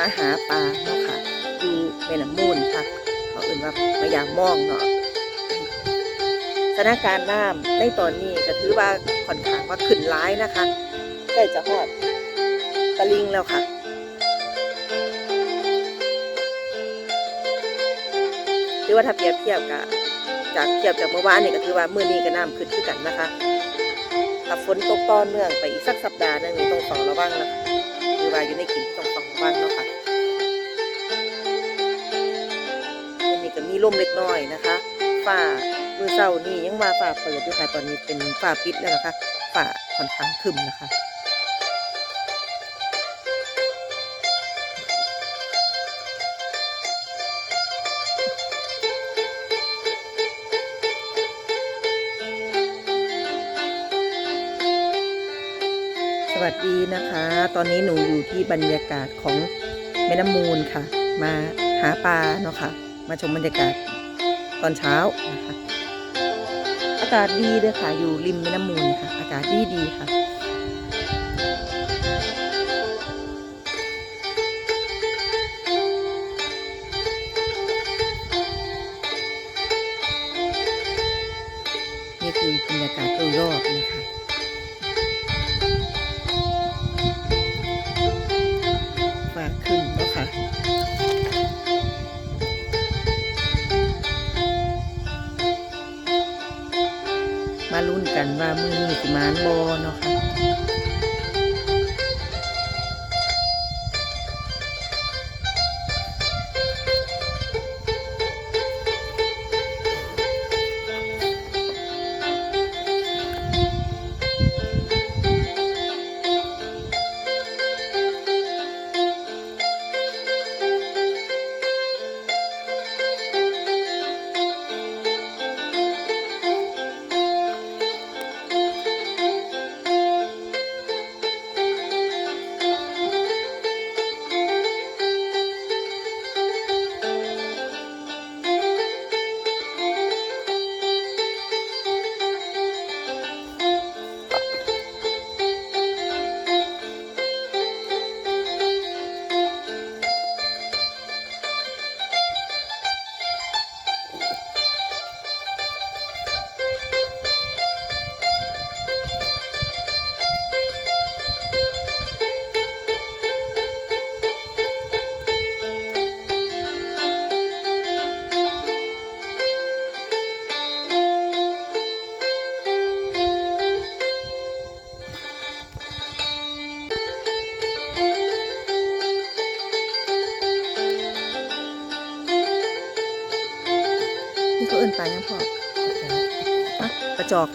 มาหาปลาเนาะค่ะอยู่แม่น้ำมูลค่ะเขาเอื่นว่ามาอยางมองเนาะสถานการณ์น้ำในตอนนี้ก็ถือว่าค่อนข้างว่าขึ้นร้ายนะคะใกล้จะฮอดตะลิงแล้วค่ะหรือว่าถ้าเปรียบเทียบกับจากเทียบจากเมื่อวานนี่ก็ถือว่าเมื้อนี้ก็น้ำขึ้นคือกันนะคะถ้าฝนตกต่อเนื่องไปอีกสักสัปดาห์นึงนี่ต้องเฝ้าระวังแล้วค่ะคือว่าอยู่ในกลิ่นที่ต้องเฝ้าระวังเนาะ ลมเล็กน้อยนะคะฝ้ามือเศร้านี่ยังมาฝ้าเปิดอยู่ค่ะตอนนี้เป็นฝ้าปิดแล้วนะคะฝ้าค่อนข้างคึมนะคะสวัสดีนะคะ ตอนนี้หนูอยู่ที่บรรยากาศของแม่น้ำมูลค่ะ มาหาปลาเนาะค่ะ มาชมบรรยากาศตอนเช้านะคะ อากาศดีเลยค่ะ อยู่ริมแม่น้ำมูลค่ะ อากาศดีดีค่ะนี่คือบรรยากาศโดยรอบนะคะ ลุ้นกันว่ามือนี้สิมานบอเนาะค่ะ กระจอก